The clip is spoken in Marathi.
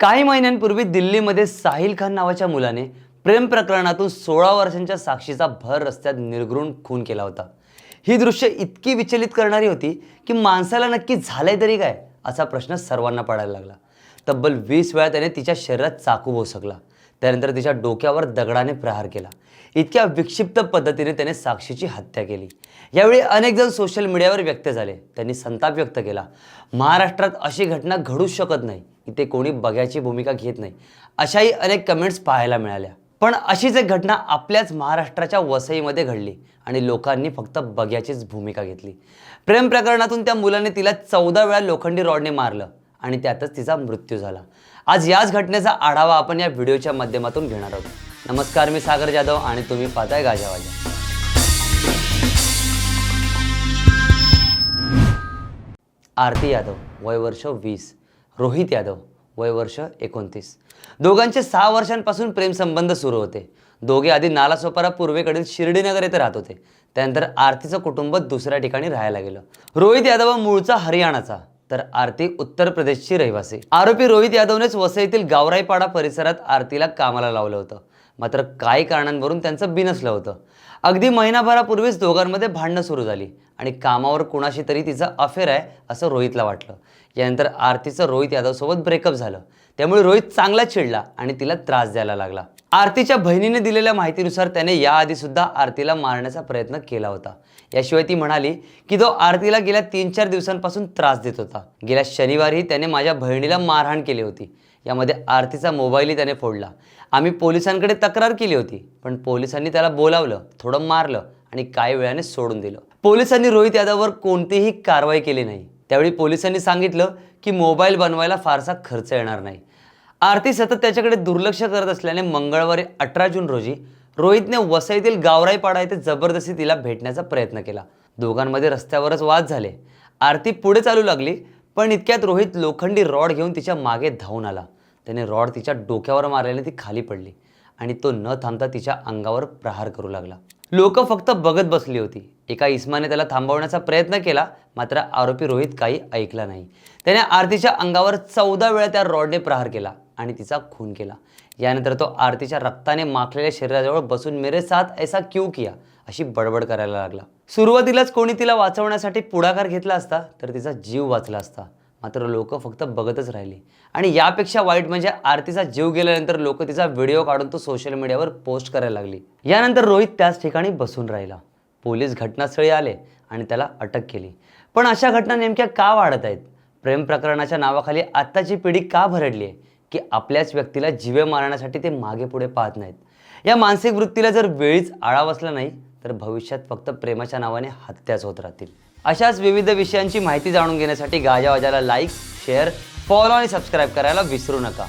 काही महिन्यांपूर्वी दिल्लीमध्ये साहिल खान नावाच्या मुलाने प्रेम प्रकरणातून सोळा वर्षांच्या साक्षीचा भर रस्त्यात निर्घृण खून केला होता. ही दृश्य इतकी विचलित करणारी होती की माणसाला नक्की झालंय तरी काय असा प्रश्न सर्वांना पडायला लागला. तब्बल वीस वेळा त्याने तिच्या शरीरात चाकू भोसकला त्यानंतर तिच्या डोक्यावर दगडाने प्रहार केला. इतक्या विक्षिप्त पद्धतीने त्याने साक्षीची हत्या केली. यावेळी अनेक जण सोशल मीडियावर व्यक्त झाले. त्यांनी संताप व्यक्त केला. महाराष्ट्रात अशी घटना घडूच शकत नाही. इथे कोणी बघ्याची भूमिका घेत नाही. अशाही अनेक कमेंट्स पाहायला मिळाल्या. पण अशीच एक घटना आपल्याच महाराष्ट्राच्या वसईमध्ये घडली आणि लोकांनी फक्त बघ्याचीच भूमिका घेतली. प्रेम प्रकरणातून त्या मुलाने तिला चौदा वेळा लोखंडी रॉडने मारलं. आणि त्यातच तिचा मृत्यू झाला. आज याच घटनेचा आढावा आपण या व्हिडिओच्या माध्यमातून घेणार आहोत. नमस्कार मी सागर जाधव आणि तुम्ही पाहताय गाजावाजा आरती यादव वय वर्ष वीस. रोहित यादव वय वर्ष एकोणतीस. दोघांचे सहा वर्षांपासून प्रेमसंबंध सुरू होते. दोघे आधी नालासोपारा पूर्वेकडील शिर्डीनगर येथे राहत होते. त्यानंतर आरतीचं कुटुंब दुसऱ्या ठिकाणी राहायला गेलं. रोहित यादव मूळचा हरियाणाचा. तर आरती उत्तर प्रदेशची रहिवासी. आरोपी रोहित यादवनेच वसईतील गावराईपाडा परिसरात आरतीला कामाला लावलं होतं. मात्र काही कारणांवरून त्यांचं बिनसलं होतं. अगदी महिनाभरापूर्वीच दोघांमध्ये भांडणं सुरू झाली आणि कामावर कुणाशी तरी तिचं अफेअर आहे असं रोहितला वाटलं. यानंतर आरतीचं रोहित यादवसोबत ब्रेकअप झालं. त्यामुळे रोहित चांगला चिडला आणि तिला त्रास द्यायला लागला. आरतीच्या बहिणीने दिलेल्या माहितीनुसार त्याने याआधी सुद्धा आरतीला मारण्याचा प्रयत्न केला होता. याशिवाय ती म्हणाली की तो आरतीला गेल्या तीन चार दिवसांपासून त्रास देत होता. गेल्या शनिवारी त्याने माझ्या बहिणीला मारहाण केली होती. यामध्ये आरतीचा मोबाईलही त्याने फोडला. आम्ही पोलिसांकडे तक्रार केली होती पण पोलिसांनी त्याला बोलावलं थोडं मारलं आणि काही वेळाने सोडून दिलं. पोलिसांनी रोहित यादववर कोणतीही कारवाई केली नाही. त्यावेळी पोलिसांनी सांगितलं की मोबाईल बनवायला फारसा खर्च येणार नाही. आरती सतत त्याच्याकडे दुर्लक्ष करत असल्याने मंगळवारी अठरा जून रोजी रोहितने वसईतील गावराईपाडा येथे जबरदस्ती तिला भेटण्याचा प्रयत्न केला. दोघांमध्ये रस्त्यावरच वाद झाले. आरती पुढे चालू लागली पण इतक्यात रोहित लोखंडी रॉड घेऊन तिच्यामागे धावून आला. त्याने रॉड तिच्या डोक्यावर मारल्याने ती खाली पडली आणि तो न थांबता तिच्या अंगावर प्रहार करू लागला. लोक फक्त बघत बसली होती. एका इस्माने त्याला थांबवण्याचा प्रयत्न केला मात्र आरोपी रोहित काही ऐकला नाही. त्याने आरतीच्या अंगावर चौदा वेळा त्या रॉडने प्रहार केला. आणि तिचा खून केला. यानंतर तो आरतीच्या रक्ताने माखलेल्या शरीराजवळ बसून मेरे साथ ऐसा क्यू किया? अशी बडबड करायला लागला. सुरुवातीलाच कोणी तिला वाचवण्यासाठी पुढाकार घेतला असता तर तिचा जीव वाचला असता. मात्र लोक फक्त बघतच राहिली. आणि यापेक्षा वाईट म्हणजे आरतीचा जीव गेल्यानंतर लोक तिचा व्हिडिओ काढून तो सोशल मीडियावर पोस्ट करायला लागली. यानंतर रोहित त्याच ठिकाणी बसून राहिला. पोलीस घटनास्थळी आले आणि त्याला अटक केली. पण अशा घटना नेमक्या का वाढत आहेत? प्रेम प्रकरणाच्या नावाखाली आत्ताची पिढी का भरडली आहे? की आपल्याच व्यक्तीला जीवे मारण्यासाठी ते मागे पुढे पाहत नाहीत. या मानसिक वृत्तीला जर वेळीच आळा बसला नाही तर भविष्यात फक्त प्रेमाच्या नावाने हत्याच होत राहतील. अशाच विविध विषयांची माहिती जाणून घेण्यासाठी गाजावाजाला लाईक शेअर फॉलो आणि सबस्क्राईब करायला विसरू नका.